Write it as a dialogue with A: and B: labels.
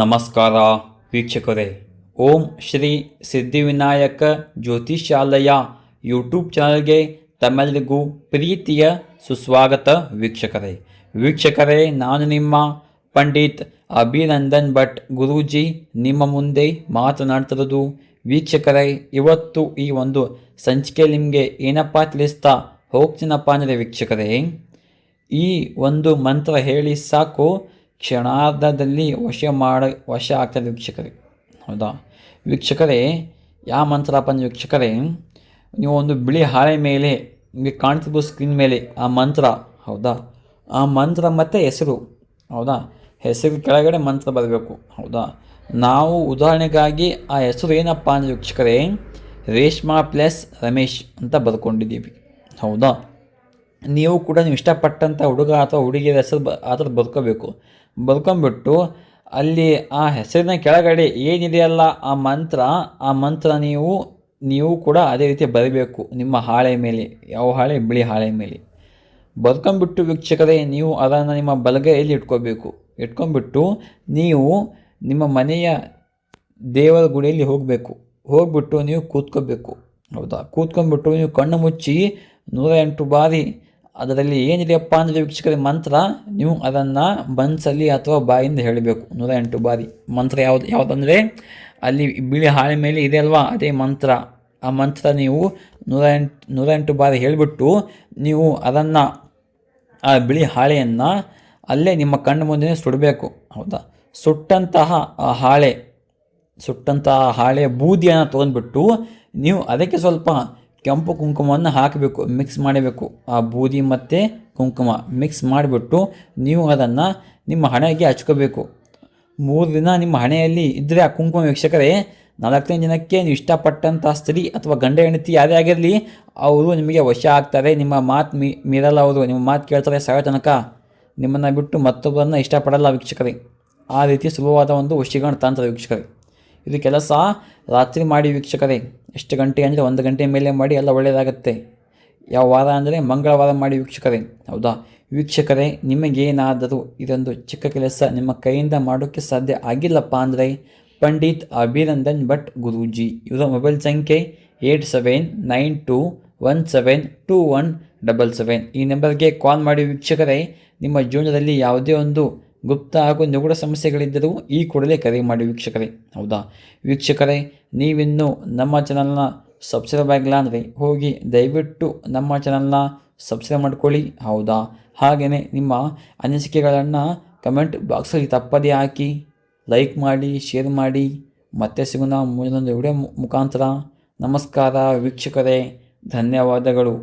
A: ನಮಸ್ಕಾರ ವೀಕ್ಷಕರೇ. ಓಂ ಶ್ರೀ ಸಿದ್ಧಿವಿನಾಯಕ ಜ್ಯೋತಿಷಾಲಯ ಯೂಟ್ಯೂಬ್ ಚಾನಲ್ಗೆ ತಮ್ಮೆಲ್ಲರಿಗೂ ಪ್ರೀತಿಯ ಸುಸ್ವಾಗತ ವೀಕ್ಷಕರೇ. ವೀಕ್ಷಕರೇ, ನಾನು ನಿಮ್ಮ ಪಂಡಿತ್ ಅಭಿನಂದನ್ ಭಟ್ ಗುರೂಜಿ. ನಿಮ್ಮ ಮುಂದೆ ಮಾತನಾಡ್ತಿರೋದು ವೀಕ್ಷಕರೇ, ಇವತ್ತು ಈ ಒಂದು ಸಂಚಿಕೆ ನಿಮಗೆ ಏನಪ್ಪ ತಿಳಿಸ್ತಾ ಹೋಗ್ತೀನಪ್ಪ ಅಂದರೆ ವೀಕ್ಷಕರೇ, ಈ ಒಂದು ಮಂತ್ರ ಹೇಳಿ ಸಾಕು. ಕ್ಷಣಾರ್ಧದಲ್ಲಿ ವಶ ಮಾಡ, ವಶ ಆಗ್ತದೆ ವೀಕ್ಷಕರೇ. ಹೌದಾ? ವೀಕ್ಷಕರೇ ಯಾವ ಮಂತ್ರಪ್ಪ ಅಂದ್ರೆ ವೀಕ್ಷಕರೇ, ನೀವು ಒಂದು ಬಿಳಿ ಹಾಳೆ ಮೇಲೆ, ನಿಮಗೆ ಕಾಣ್ತಿರ್ಬೋದು ಸ್ಕ್ರೀನ್ ಮೇಲೆ ಆ ಮಂತ್ರ, ಹೌದಾ? ಆ ಮಂತ್ರ ಮತ್ತು ಹೆಸರು, ಹೌದಾ? ಹೆಸರು ಕೆಳಗಡೆ ಮಂತ್ರ ಬರಬೇಕು, ಹೌದಾ? ನಾವು ಉದಾಹರಣೆಗಾಗಿ ಆ ಹೆಸರು ಏನಪ್ಪ ಅಂದರೆ ವೀಕ್ಷಕರೇ, ರೇಷ್ಮಾ ಪ್ಲಸ್ ರಮೇಶ್ ಅಂತ ಬರ್ಕೊಂಡಿದ್ದೀವಿ, ಹೌದಾ? ನೀವು ಕೂಡ ನೀವು ಇಷ್ಟಪಟ್ಟಂಥ ಹುಡುಗ ಅಥವಾ ಹುಡುಗಿಯರ ಹೆಸರು ಬ, ಆ ಥರ ಬರ್ಕೋಬೇಕು. ಬರ್ಕೊಂಬಿಟ್ಟು ಅಲ್ಲಿ ಆ ಹೆಸರಿನ ಕೆಳಗಡೆ ಏನಿದೆಯಲ್ಲ ಆ ಮಂತ್ರ ಆ ಮಂತ್ರ ನೀವು ನೀವು ಕೂಡ ಅದೇ ರೀತಿ ಬರಬೇಕು ನಿಮ್ಮ ಹಾಳೆ ಮೇಲೆ, ಯಾವ ಹಾಳೆ? ಬಿಳಿ ಹಾಳೆ ಮೇಲೆ. ಬರ್ಕೊಂಬಿಟ್ಟು ವೀಕ್ಷಕರೇ, ನೀವು ಅದನ್ನು ನಿಮ್ಮ ಬಲಗೈಯಲ್ಲಿ ಇಟ್ಕೋಬೇಕು. ಇಟ್ಕೊಂಡ್ಬಿಟ್ಟು ನೀವು ನಿಮ್ಮ ಮನೆಯ ದೇವರ ಗುಡಿಯಲ್ಲಿ ಹೋಗಬೇಕು. ಹೋಗ್ಬಿಟ್ಟು ನೀವು ಕೂತ್ಕೋಬೇಕು. ಹೌದಾ? ಕೂತ್ಕೊಂಡ್ಬಿಟ್ಟು ನೀವು ಕಣ್ಣು ಮುಚ್ಚಿ ನೂರ ಎಂಟು ಬಾರಿ ಅದರಲ್ಲಿ ಏನಿದೆಯಪ್ಪ ಅಂದರೆ ವೀಕ್ಷಕರ, ಮಂತ್ರ. ನೀವು ಅದನ್ನು ಮನಸ್ಸಲ್ಲಿ ಅಥವಾ ಬಾಯಿಂದ ಹೇಳಬೇಕು. ನೂರ ಎಂಟು ಬಾರಿ. ಮಂತ್ರ ಯಾವುದು, ಯಾವುದಂದರೆ ಅಲ್ಲಿ ಬಿಳಿ ಹಾಳೆ ಮೇಲೆ ಇದೆ ಅಲ್ವಾ? ಅದೇ ಮಂತ್ರ. ಆ ಮಂತ್ರ ನೀವು ನೂರ ಎಂಟು ನೂರ ಎಂಟು ಬಾರಿ ಹೇಳಿಬಿಟ್ಟು ನೀವು ಅದನ್ನು, ಆ ಬಿಳಿ ಹಾಳೆಯನ್ನು ಅಲ್ಲೇ ನಿಮ್ಮ ಕಣ್ಣು ಮುಂದೆ ಸುಡಬೇಕು. ಹೌದಾ? ಸುಟ್ಟಂತಹ ಆ ಹಾಳೆ, ಸುಟ್ಟಂತಹ ಹಾಳೆ ಬೂದಿಯನ್ನು ತೊಗೊಂಡ್ಬಿಟ್ಟು ನೀವು ಅದಕ್ಕೆ ಸ್ವಲ್ಪ ಕೆಂಪು ಕುಂಕುಮವನ್ನು ಹಾಕಬೇಕು ಮಿಕ್ಸ್ ಮಾಡಬೇಕು. ಆ ಬೂದಿ ಮತ್ತು ಕುಂಕುಮ ಮಿಕ್ಸ್ ಮಾಡಿಬಿಟ್ಟು ನೀವು ಅದನ್ನು ನಿಮ್ಮ ಹಣೆಗೆ ಹಚ್ಕೋಬೇಕು. ಮೂರು ದಿನ ನಿಮ್ಮ ಹಣೆಯಲ್ಲಿ ಇದ್ದರೆ ಆ ಕುಂಕುಮ ವೀಕ್ಷಕರೇ, ನಾಲ್ಕನೇ ದಿನಕ್ಕೆ ನೀವು ಇಷ್ಟಪಟ್ಟಂಥ ಸ್ತ್ರೀ ಅಥವಾ ಗಂಡ ಹೆಂಡತಿ ಯಾರೇ ಆಗಿರಲಿ, ಅವರು ನಿಮಗೆ ವಶ ಆಗ್ತಾರೆ. ನಿಮ್ಮ ಮಾತು ಮೀ, ಮೀರಲ್ಲ ಅವರು, ನಿಮ್ಮ ಮಾತು ಕೇಳ್ತಾರೆ ಸಾವಿರ ತನಕ. ನಿಮ್ಮನ್ನು ಬಿಟ್ಟು ಮತ್ತೊಬ್ಬರನ್ನು ಇಷ್ಟಪಡಲ್ಲ ವೀಕ್ಷಕರೇ. ಆ ರೀತಿ ಸುಲಭವಾದ ಒಂದು ವಶೀಕರಣ ತಂತ್ರ ವೀಕ್ಷಕರೇ. ಇದು ಕೆಲಸ ರಾತ್ರಿ ಮಾಡಿ ವೀಕ್ಷಕರೇ. ಎಷ್ಟು ಗಂಟೆ ಅಂದರೆ ಒಂದು ಗಂಟೆ ಮೇಲೆ ಮಾಡಿ ಎಲ್ಲ ಒಳ್ಳೆಯದಾಗುತ್ತೆ. ಯಾವ ವಾರ ಅಂದರೆ ಮಂಗಳವಾರ ಮಾಡಿ ವೀಕ್ಷಕರೇ. ಹೌದಾ? ವೀಕ್ಷಕರೇ, ನಿಮಗೇನಾದರೂ ಇದೊಂದು ಚಿಕ್ಕ ಕೆಲಸ ನಿಮ್ಮ ಕೈಯಿಂದ ಮಾಡೋಕ್ಕೆ ಸಾಧ್ಯ ಆಗಿಲ್ಲಪ್ಪ ಅಂದರೆ ಪಂಡಿತ್ ಅಭಿನಂದನ್ ಭಟ್ ಗುರೂಜಿ. ಇವರ ಮೊಬೈಲ್ ಸಂಖ್ಯೆ eight seven nine two one seven two one double seven. ಈ ನಂಬರ್ಗೆ ಕಾಲ್ ಮಾಡಿ ವೀಕ್ಷಕರೇ, ನಿಮ್ಮ ಜೀವನದಲ್ಲಿ ಯಾವುದೇ ಒಂದು ಗುಪ್ತ ಹಾಗೂ ನಿಗೂಢ ಸಮಸ್ಯೆಗಳಿದ್ದರೂ ಈ ಕೂಡಲೇ ಕರೆ ಮಾಡಿ ವೀಕ್ಷಕರೇ. ಹೌದಾ? ವೀಕ್ಷಕರೇ, ನೀವಿನ್ನೂ ನಮ್ಮ ಚಾನಲ್ನ ಸಬ್ಸ್ಕ್ರೈಬ್ ಆಗಿಲ್ಲ ಅಂದರೆ ಹೋಗಿ ದಯವಿಟ್ಟು ನಮ್ಮ ಚಾನಲ್ನ ಸಬ್ಸ್ಕ್ರೈಬ್ ಮಾಡ್ಕೊಳ್ಳಿ. ಹೌದಾ? ಹಾಗೆಯೇ ನಿಮ್ಮ ಅನಿಸಿಕೆಗಳನ್ನು ಕಮೆಂಟ್ ಬಾಕ್ಸಲ್ಲಿ ತಪ್ಪದೇ ಹಾಕಿ ಲೈಕ್ ಮಾಡಿ ಶೇರ್ ಮಾಡಿ. ಮತ್ತೆ ಸಿಗೋಣ ಮುಂದೊಂದು ವಿಡಿಯೋ ಮುಖಾಂತರ ನಮಸ್ಕಾರ ವೀಕ್ಷಕರೇ. ಧನ್ಯವಾದಗಳು.